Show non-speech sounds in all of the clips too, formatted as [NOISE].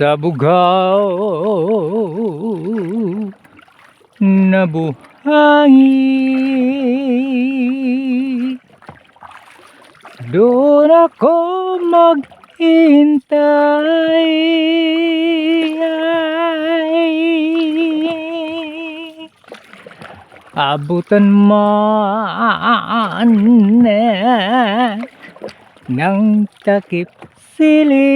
Sa bugaw na buhangin Doon ako maghintay Abutan man ng takip sili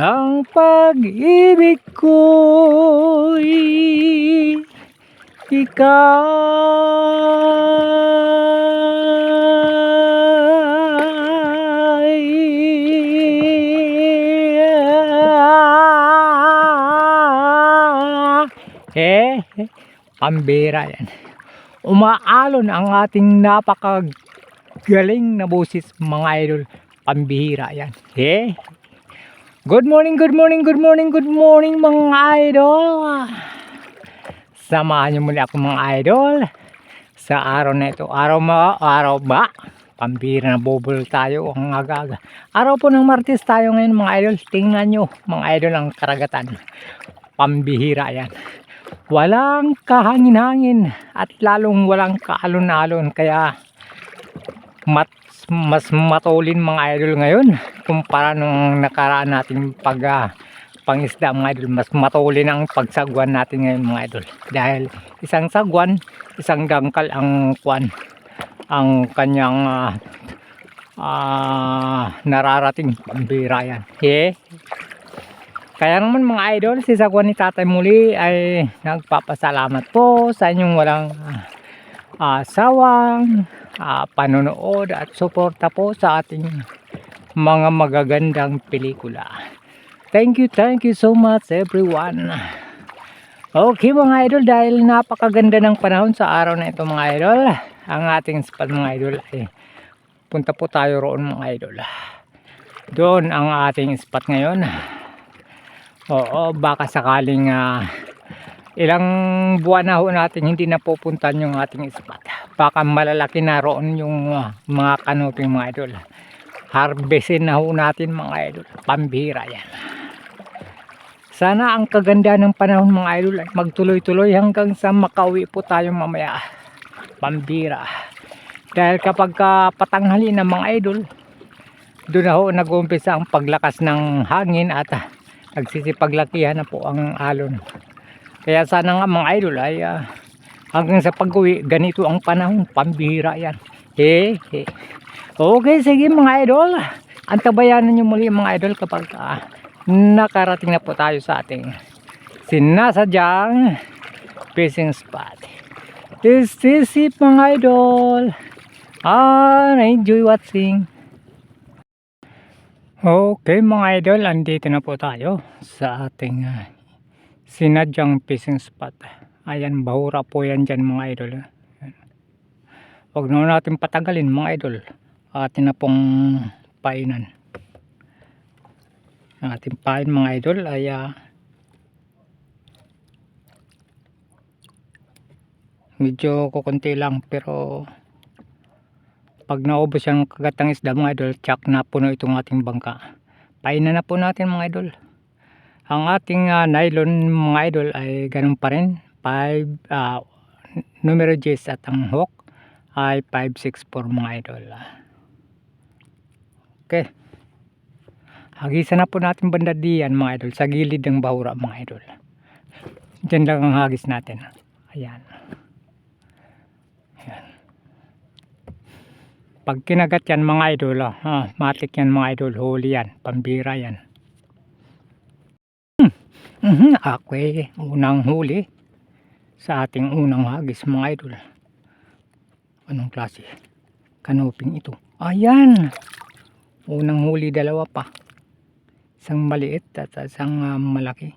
ang pag-ibig ko'y ika'y pambira yan. Umaalon ang ating napakagaling na boses mga idol. Pambihira yan. Eh, Good morning, good morning, good morning, good morning mga idol. Samahan niyo muli ako mga idol sa araw na ito. Araw ma, araw ba? Pambira na bubol tayo ang agaga. Araw po ng Martes tayo ngayon mga idol. Tingnan nyo mga idol ang karagatan. Pambihira yan. Walang kahangin-hangin at lalong walang kaalon-alon. Kaya mat mas matulin mga idol ngayon kumpara nung nakaraan natin pag ah, pangisda mga idol. Mas matulin ang pagsagwan natin ngayon mga idol. Dahil isang sagwan isang dangkal ang kwan ang kanyang ah, ah, nararating. Pambira yan. Eh kaya naman mga idol si sagwan ni tatay muli ay nagpapasalamat po sa inyong walang ah, sawang ah, panonood at suporta po sa ating mga magagandang pelikula. Thank you, thank you so much everyone. Okay mga idol, dahil napakaganda ng panahon sa araw na ito mga idol, ang ating spot mga idol ay punta po tayo roon mga idol. Doon ang ating spot ngayon. Oo, baka sakaling ah, ilang buwan na ho natin hindi na pupuntan yung ating spot. Baka malalaki na roon yung uh, mga kanoping mga idol. Harvestin na ho natin mga idol. Pambira yan. Sana ang kaganda ng panahon mga idol ay magtuloy-tuloy hanggang sa makauwi po tayo mamaya. Pambira dahil kapag ka patanghali ng mga idol doon na ho nag-umpisa ang paglakas ng hangin at uh, nagsisipaglakihan na po ang alon kaya sana nga mga idol ay ah, hanggang sa pag-uwi, ganito ang panahon, pambihira yan. Eh, eh. Okay, sige mga idol. Antabayanan nyo muli mga idol kapag ah, nakarating na po tayo sa ating sinasadyang fishing spot. This is it mga idol. Ah, enjoy watching. Okay mga idol, andito na po tayo sa ating ah, sinadyang fishing spot. Ayan, bahura po yan dyan mga idol. Huwag na natin patagalin mga idol. Atin na pong painan. Ang ating pain mga idol ay ah, medyo kukunti lang pero pag naubos yung kagatang isda mga idol, tsak na puno itong ating bangka. Painan na po natin mga idol. Ang ating ah, nylon mga idol ay ganun pa rin. 5 uh, numero 10 at ang hook ay 564 mga idol. Okay. Hagisan na po natin banda diyan mga idol sa gilid ng bahura mga idol. Diyan lang ang hagis natin. Ayan. Pag kinagat yan mga idol, ah, matik yan mga idol, huli yan, pambira yan. Mhm, ako eh, unang huli sa ating unang hagis mga idol. Anong klase? Kanoping ito. Ayan! Unang huli dalawa pa. Isang maliit at isang uh, malaki.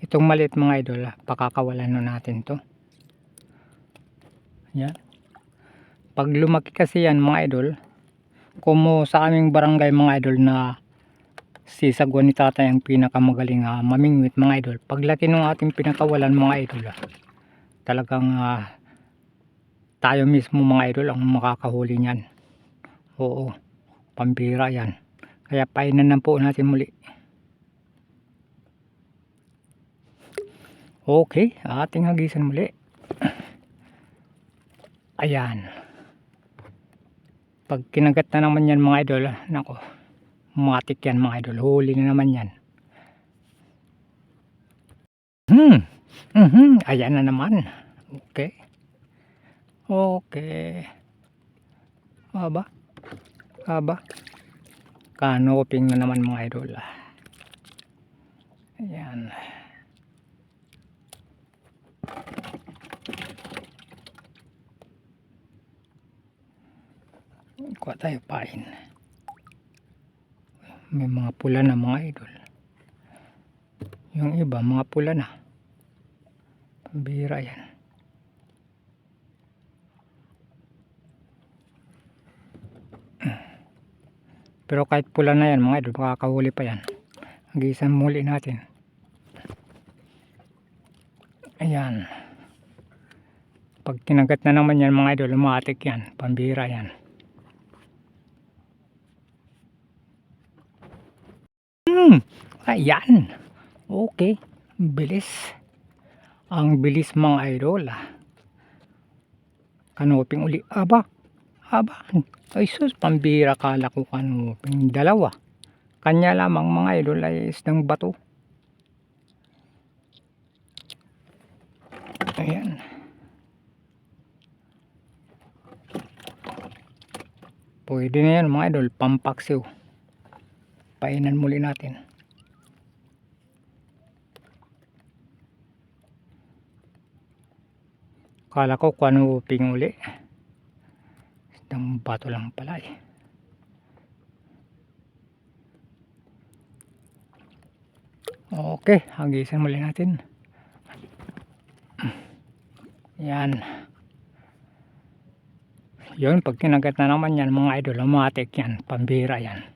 Ito Itong maliit mga idol, pakakawalan na natin to. Yan. Pag lumaki kasi yan mga idol, kumo sa aming barangay mga idol na si Sagwan ni Tatay ang pinakamagaling uh, mamingwit mga idol. Paglaki ng ating pinakawalan mga idol, ah, talagang ah, tayo mismo mga idol ang makakahuli niyan. Oo, pambira yan. Kaya painan na po natin muli. Okay, ating hagisan muli. Ayan. Pag kinagat na naman yan mga idol, nako, matik yan mga idol. Huli na naman yan. Hmm. Mhm, ayan na naman. Okay. Okay. Aba. Aba. Kanoping na naman mga idol. Ayan. Kuha tayo pain. May mga pula na mga idol. Yung iba mga pula na. Pambira yan. Pero kahit pula na yan mga idol, makakahuli pa yan. Hagisan muli natin. Ayan. Pag tinagat na naman yan mga idol, lumatik yan. Pambira yan. Hmm. Ayan. Okay. Bilis. Ang bilis mga idol. Kanoping uli. Aba. Aba. Ay sus, pambira kala ko kanoping dalawa. Kanya lamang mga idol ay isdang bato. Ayan. Pwede na yan mga idol, pampaksiw. Painan muli natin. Kala ko kung ano ping uli. Isang bato lang pala eh. Okay, hagisan muli natin. Yan. Yun, pag kinagat na naman yan mga idol, umatik yan, pambira yan.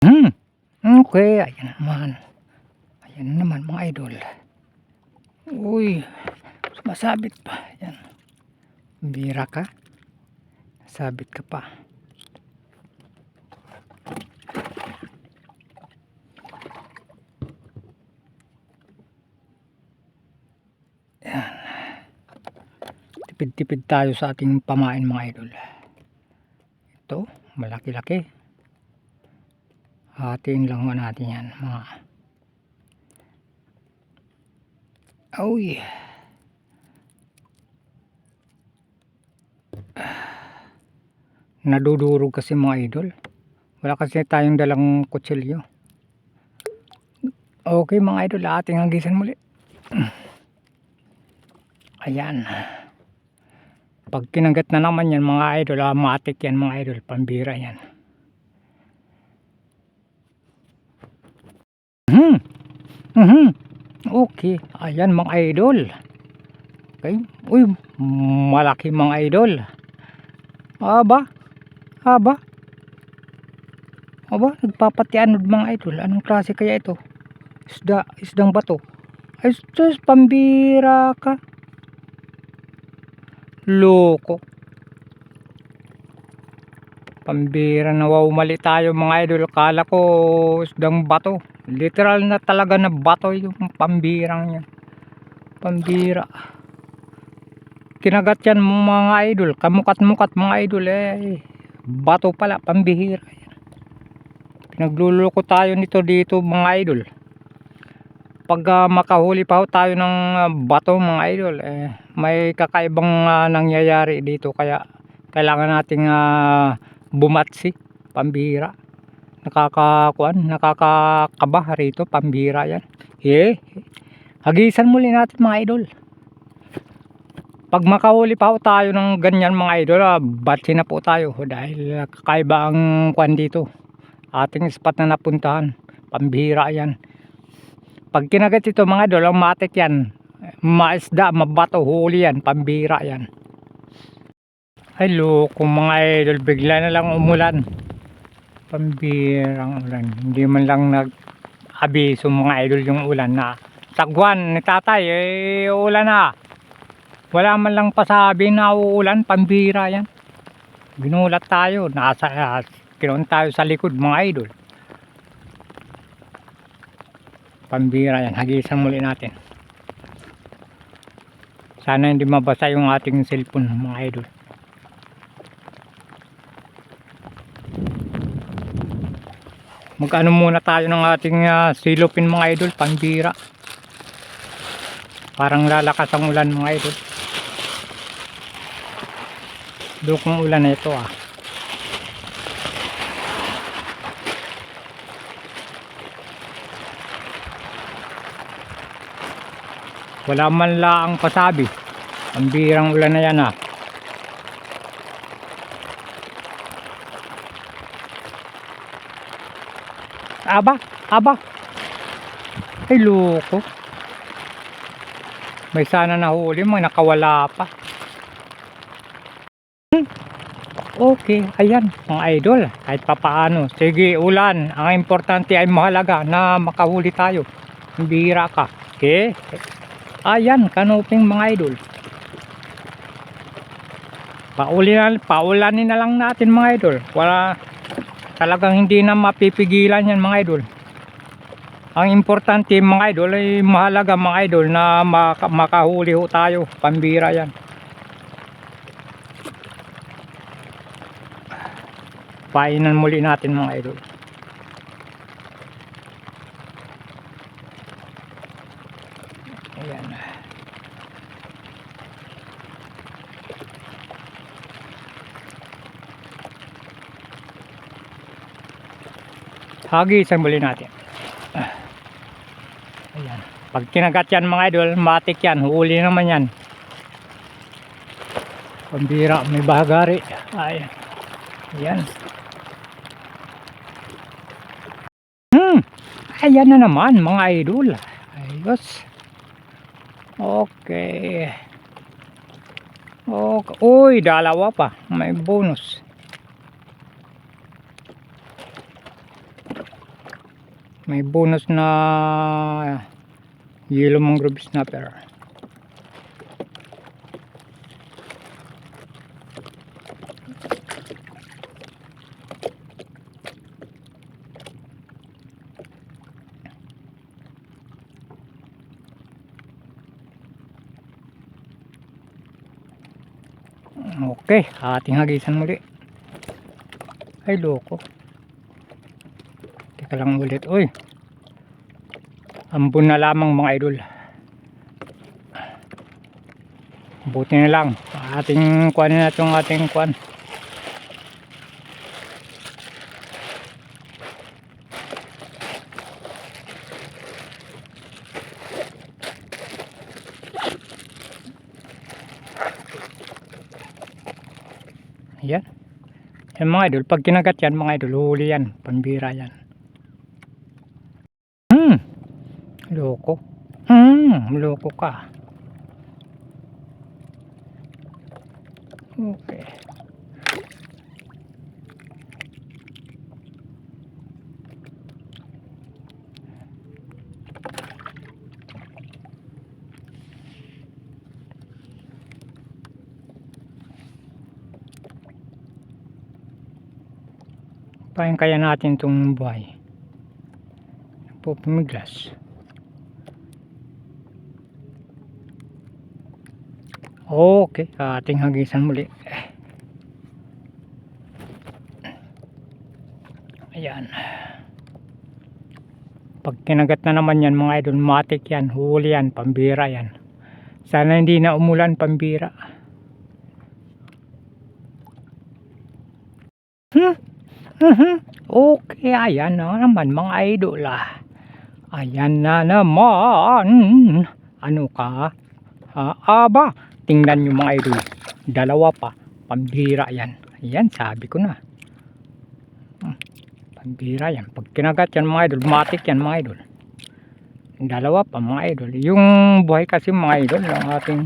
Hmm, okay, ayan naman. Ayan naman mga idol. Uy, sumasabit pa. Yan. Bira ka. Sabit ka pa. Yan. Tipid-tipid tayo sa ating pamain mga idol. Ito, malaki-laki. Hatiin lang mo natin yan mga Uy. Nadudurog kasi mga idol. Wala kasi tayong dalang kutsilyo. Okay mga idol, ating hagisan muli. [CLEARS THROAT] Ayan. Pag kinagat na naman yan mga idol, ah, matik yan mga idol, pambira yan. Hmm. Mhm. Okay, ayan mga idol. Okay. Uy, malaki mga idol. Aba. Aba. Aba, nagpapatianod mga idol. Anong klase kaya ito? Isda, isdang bato. Ay, sus, pambira ka. Loko. Pambira na wow mali tayo mga idol. Kala ko isdang bato. Literal na talaga na bato yung pambirang yan. Pambira. Kinagat yan mga idol. Kamukat-mukat mga idol eh. Bato pala, pambihira yan. Pinagluloko tayo nito dito mga idol. Pag ah, makahuli pa tayo ng ah, bato mga idol, eh, may kakaibang ah, nangyayari dito kaya kailangan nating ah, bumatsi, pambihira nakakakuan, nakakakaba rito, pambira yan. Eh, hagisan muli natin mga idol. Pag makahuli pa tayo ng ganyan mga idol, ah, batsi na po tayo dahil ah, kakaiba ang kuan dito. Ating spot na napuntahan, pambira yan. Pag kinagat ito mga idol, ang matik yan. Maisda, mabato, huli yan, pambira yan. Hello, kung mga idol, bigla na lang umulan. Pambirang ulan. Hindi man lang nag-abiso mga idol yung ulan na tagwan ni tatay, eh, ulan na. Wala man lang pasabi na uulan, pambira yan. Ginulat tayo, nasa, uh, kinuon tayo sa likod mga idol. Pambira yan, hagisan muli natin. Sana hindi mabasa yung ating cellphone mga idol. Magano muna tayo ng ating ah, silupin mga idol, pambira. Parang lalakas ang ulan mga idol. Dukong ulan na ito ah. Wala man laang pasabi. Ang birang ulan na yan ah. Aba, aba. Ay loko. May sana nahuli, mga nakawala pa. Hmm. Okay, ayan, mga idol, kahit papaano. Sige, ulan. Ang importante ay mahalaga na makahuli tayo. Bihira ka. Okay? Ayan, kanuping mga idol. Paulan, paulanin na lang natin mga idol. Wala, talagang hindi na mapipigilan yan mga idol. Ang importante mga idol ay mahalaga mga idol na maka, makahuli ho tayo. Pambira yan. Painan muli natin mga idol. Ayan. Hagisan muli natin. Ah. Ayan. Pag kinagat yan mga idol, matik yan. Huli naman yan. Pambira, may bahagari. Ay. Ayan. Hmm. Ayan na naman mga idol. Ayos. Okay. Okay. Uy, dalawa pa. May bonus. May bonus na yellow mangrove snapper. Okay, ating hagisan muli. Ay, loko. Teka lang ulit. Uy. Ambon na lamang mga idol. Buti na lang. Ating kuan na itong ating kuan. Yan. Yan mga idol. Pag kinagat yan mga idol, huli yan. Pambira yan. Hmm. Loko. Hmm. Loko ka. Okay. Pahin kaya natin itong buhay. Po pumiglas. Okay, ating hagisan muli. Ayan. Pag kinagat na naman yan mga idol, matik yan, huli yan, pambira yan. Sana hindi na umulan, pambira. Hmm? Mhm. Okay, ayan na naman mga idol ah. Ayan na naman. Ano ka? Ha, aba, tingnan nyo mga idol. Dalawa pa. Pambira yan. Ayan, sabi ko na. Hmm, Pambira yan. Pag kinagat yan mga idol, matik yan mga idol. Dalawa pa mga idol. Yung buhay kasi mga idol ang ating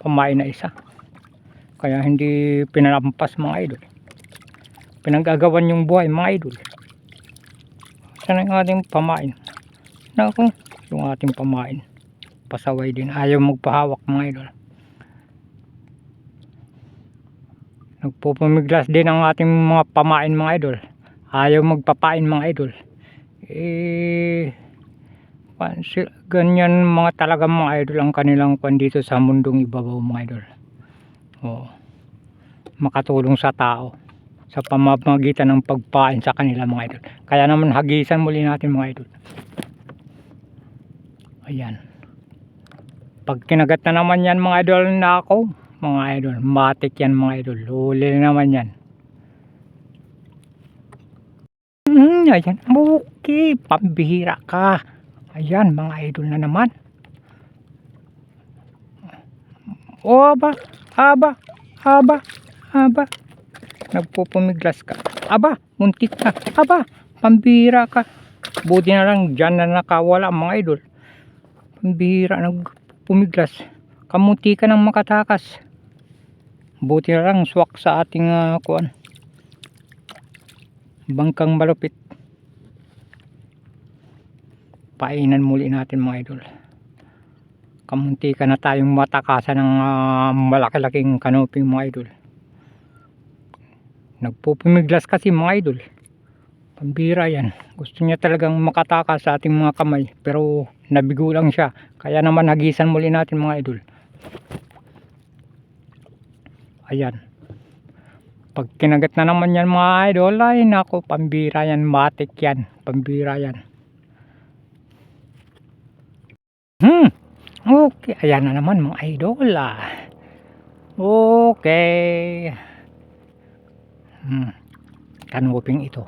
pamain na isa. Kaya hindi pinalampas mga idol. Pinagagawan yung buhay mga idol. Sana yung ating pamain. Naku, yung ating pamain. Pasaway din. Ayaw magpahawak mga idol. Nagpupumiglas din ang ating mga pamain mga idol. Ayaw magpapain mga idol. Eh, ganyan mga talaga mga idol ang kanilang kwan dito sa mundong ibabaw mga idol. Oo. Makatulong sa tao sa pamamagitan ng pagpain sa kanila mga idol. Kaya naman hagisan muli natin mga idol. Ayan. Pag kinagat na naman yan mga idol na ako, mga idol, matik yan mga idol. Huli na naman yan. Hmm, ayan. Okay, pambihira ka. Ayan, mga idol na naman. O, aba, aba, aba, aba. Nagpupumiglas ka. Aba, muntik ka. Aba, pambihira ka. Buti na lang dyan na nakawala mga idol. Pambihira, nagpumiglas. Kamunti ka ng makatakas. Buti na lang swak sa ating ah, kuan. Bangkang malupit. Painan muli natin mga idol. Kamunti ka na tayong matakasan ng ah, malaki-laking kanoping mga idol. Nagpupumiglas kasi mga idol. Pambira yan. Gusto niya talagang makatakas sa ating mga kamay. Pero nabigo lang siya. Kaya naman hagisan muli natin mga idol. Ayan. Pag kinagat na naman yan mga idol, ay nako, pambira yan, matik yan, pambira yan. Hmm, okay, ayan na naman mga idol ah. Okay. Hmm, kanuping ito.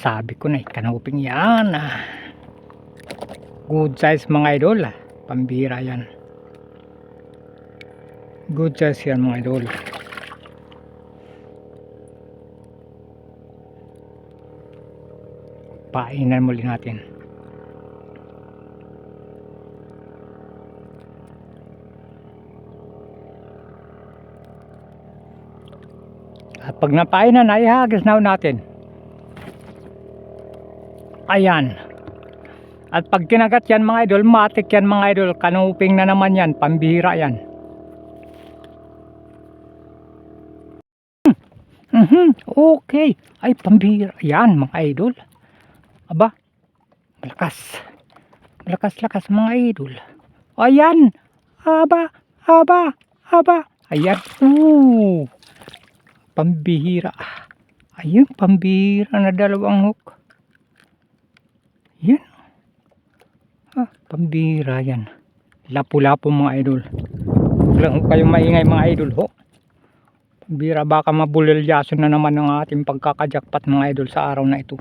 Sabi ko na eh, kanuping yan ah. Good size mga idol ah, pambira yan. Good size yan mga idol. painan muli natin. At pag napainan ay hagis na natin. Ayan. At pag kinagat yan mga idol matik yan mga idol. Kanuping na naman yan pambihira yan Mhm, okay. Ay, pambihira. Yan, mga idol. Aba, malakas. Malakas-lakas mga idol. Ayan. Aba, aba, aba. Ayan. Oo. Pambihira. Ayun, pambihira na dalawang hook. Yan. Ah, pambihira yan. Lapu-lapu mga idol. Huwag lang kayong maingay mga idol ho. Pambihira baka mabulilyaso na naman ng ating pagkakajakpat mga idol sa araw na ito.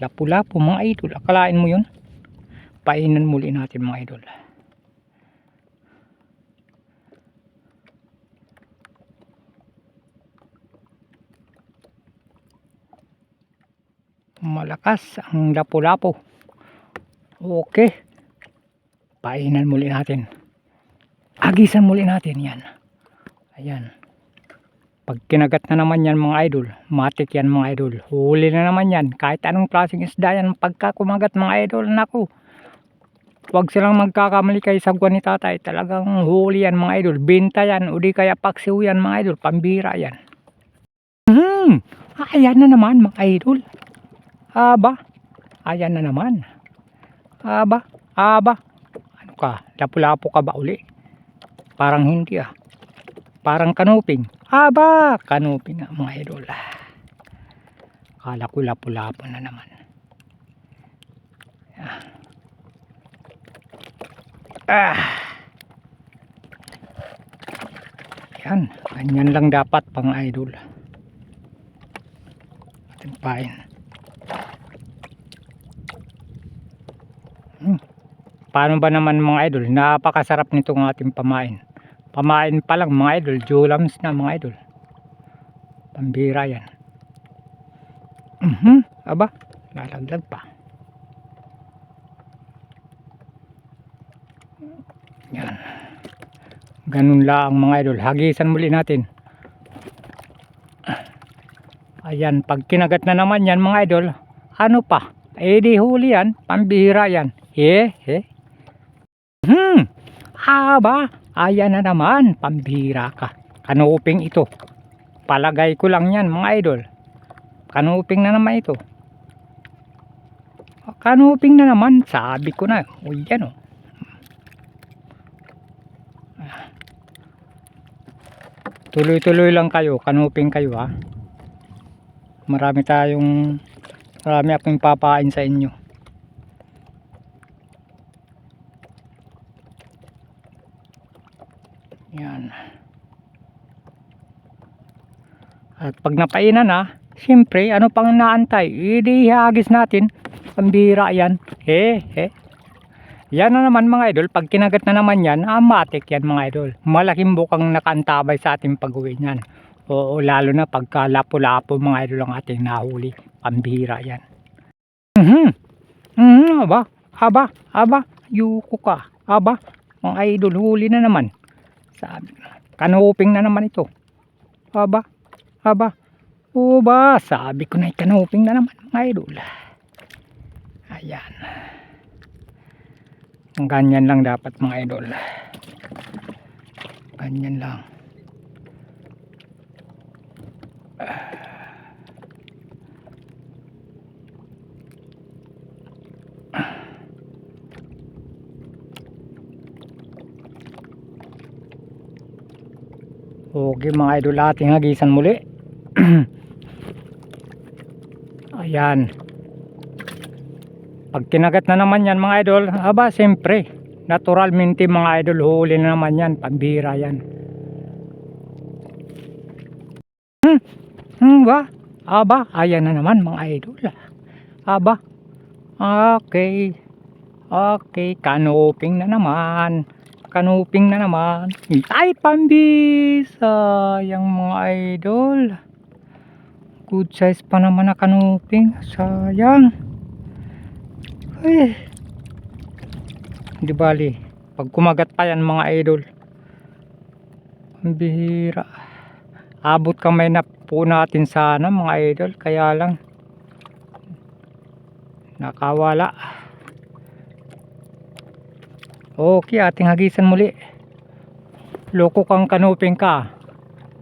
Lapu-lapu mga idol. Akalain mo yun? Painan muli natin mga idol. Malakas ang lapu-lapu. Okay. Painan muli natin. Agisan muli natin yan. Ayan. Pag kinagat na naman yan mga idol, matik yan mga idol. Huli na naman yan. Kahit anong klaseng isda yan, pagka kumagat mga idol, naku. Huwag silang magkakamali kay sagwa ni tatay. Talagang huli yan mga idol. Binta yan, o di kaya paksiw yan mga idol. Pambira yan. Hmm, ayan na naman mga idol. Aba, ayan na naman. Aba, aba. Ano ka, lapu-lapu ka ba uli? Parang hindi ah. Parang kanuping. Aba, kanuping nga mga idol. Kala ko lapu-lapu na naman. Ah. Yan, ganyan lang dapat pang idol. Ating pain. Hmm. Paano ba naman mga idol? Napakasarap nitong ating pamain. Pamain pa lang mga idol, julams na mga idol. Pambira yan. Mhm, aba, lalaglag pa. Yan. Ganun lang mga idol. Hagisan muli natin. Ayan, pag kinagat na naman yan mga idol, ano pa? Eh di huli yan, pambihira yan. Eh, eh. Hmm, aba, ayan na naman, pambihira ka. Kanuping ito. Palagay ko lang yan mga idol. Kanuping na naman ito. Kanuping na naman, sabi ko na. Uy, yan oh. Tuloy-tuloy lang kayo, kanuping kayo ha. Marami tayong marami akong papain sa inyo. Yan. At pag napainan na, siyempre, ano pang naantay? Hindi hagis natin. Pambira yan. Eh, eh. Yan na naman mga idol, pag kinagat na naman yan, amatik yan mga idol. Malaking bukang nakaantabay sa ating pag-uwi niyan. Oo, lalo na pagka lapo-lapo mga idol ang ating nahuli. Pambira yan. Mhm. Mhm, aba, aba, aba, yuko ka. Aba, mga idol, huli na naman. Sabi, kanuping na naman ito. Aba, aba, uba, sabi ko na kanuping na naman mga idol. Ayan. Ganyan lang dapat mga idol. Ganyan lang. Okay mga idol ating hagisan muli. [CLEARS THROAT] Ayan. Pag kinagat na naman yan mga idol, aba siyempre, naturalmente mga idol, huli na naman yan, pambira yan. Hmm, hmm ba? Aba, ayan na naman mga idol. Aba, okay, okay, kanuping na naman. Kanuping na naman. Ay, pambisa, yung mga idol. Good size pa naman na kanuping, sayang. Ay. Di bali. Pag kumagat pa yan mga idol. Ang bihira. Abot kamay na po natin sana mga idol. Kaya lang. Nakawala. Okay, ating hagisan muli. Loko kang kanuping ka.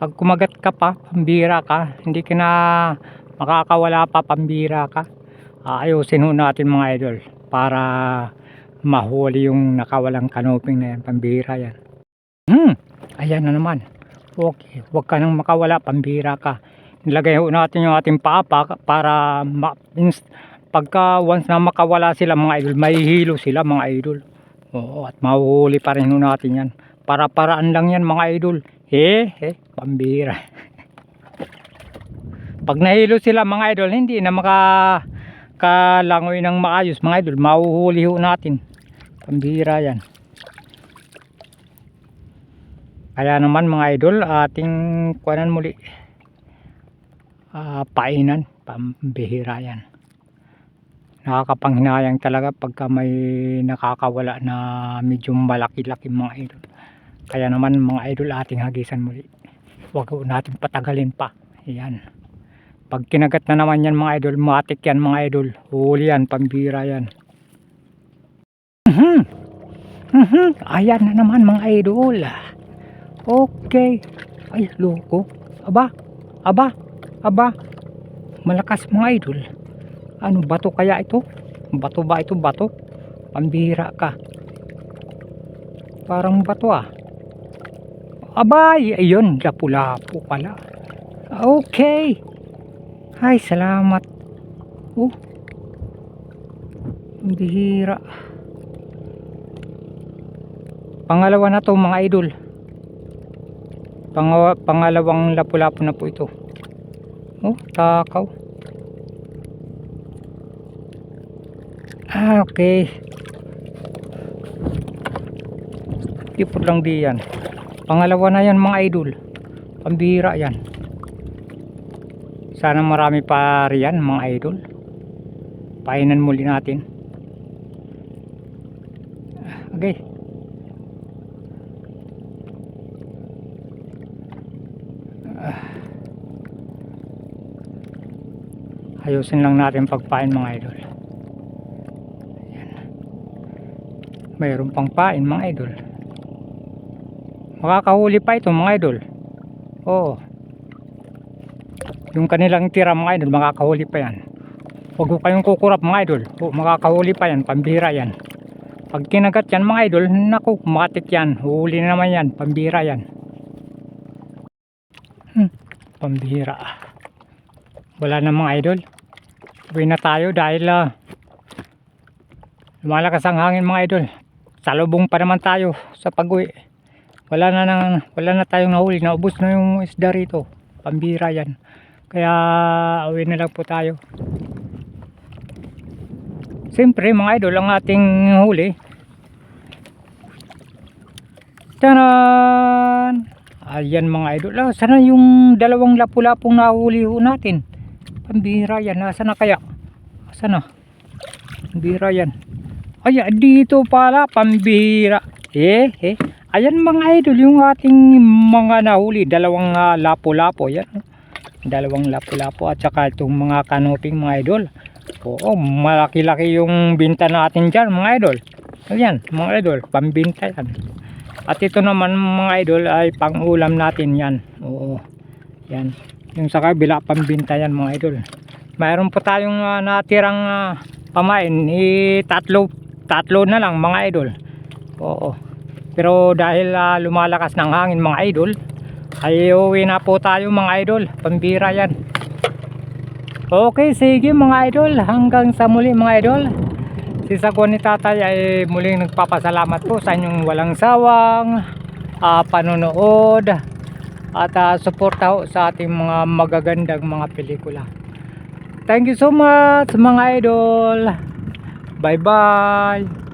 Pag kumagat ka pa, pambira ka. Hindi ka na makakawala pa, pambira ka. Ayusin ho natin mga idol para mahuli yung nakawalang kanoping na yan. Pambira yan. Hmm ayan na naman. Okay huwag ka nang makawala pambira ka. Nilagay ho natin yung ating papa para ma, pagka once na makawala sila mga idol may sila mga idol. Oo at mahuhuli pa rin ho natin yan. Para paraan lang yan mga idol eh eh pambira. [LAUGHS] Pag nahilo sila mga idol hindi na maka kalangoy ng maayos mga idol. Mahuhuli ho natin. Pambira yan. Kaya naman mga idol ating kuanan muli. Uh, painan. Pambihira yan. Nakakapanghinayang talaga pagka may nakakawala na medyo malaki-laki mga idol kaya naman mga idol ating hagisan muli huwag natin patagalin pa yan pag kinagat na naman yan mga idol, matik yan mga idol. Huli yan, pambira yan. Mhm. Mhm. Ayan na naman mga idol. Okay. Ay, loko. Aba, aba, aba. Malakas mga idol. Ano, bato kaya ito? Bato ba ito? Bato? Pambira ka. Parang bato ah. Abay, ayun, lapu-lapu pala. Okay. Ay, salamat. Oh. Ang bihira. Pangalawa na to mga idol. Pangawa, pangalawang lapu-lapu na po ito. Oh, takaw. Ah, okay. Tipod lang di yan pangalawa na yan mga idol. Pambihira yan. Sana marami pa riyan mga idol. Painan muli natin. Okay. Ayusin lang natin pagpain mga idol. Ayan. mayroon pang pain mga idol makakahuli pa ito mga idol. Oo. Yung kanilang tira mga idol makakahuli pa yan. Huwag kayong kukurap mga idol. O, makakahuli pa yan. Pambira yan. Pag kinagat yan mga idol naku matik yan. Huli na naman yan. Pambira yan. Hmm, pambira. Wala na mga idol. Uwi na tayo dahil ah, lumalakas ang hangin mga idol. Salubong pa naman tayo sa pag-uwi wala na nang, wala na tayong nahuli. Naubos na yung isda rito. Pambira yan. Kaya uwi na lang po tayo. Siyempre mga idol ang ating huli. Tanan ayan mga idol. Ah, sana yung dalawang lapu-lapong nahuli ho natin. Pambira yan. Nasa na kaya? Nasa na? Pambira yan. Ay dito pala. Pambira eh eh. Ayan mga idol yung ating mga nahuli. Dalawang ah, lapu-lapo yan oh. dalawang lapu-lapo at saka itong mga kanoping mga idol. Oo malaki-laki yung binta natin dyan mga idol. Ayan mga idol pambinta yan. At ito naman mga idol ay pang ulam natin yan. Oo yan. Yung sa kabila pambinta yan mga idol. Mayroon po tayong ah, natirang ah, pamain. Eh, tatlo tatlo na lang mga idol oo. Pero dahil ah, lumalakas ng hangin mga idol ay uwi na po tayo mga idol. Pambira yan. Okay sige mga idol. Hanggang sa muli mga idol. Si Sagwan ni Tatay ay muling nagpapasalamat po sa inyong walang sawang ah, panonood at uh, suporta ho sa ating mga magagandang mga pelikula. Thank you so much mga idol. Bye bye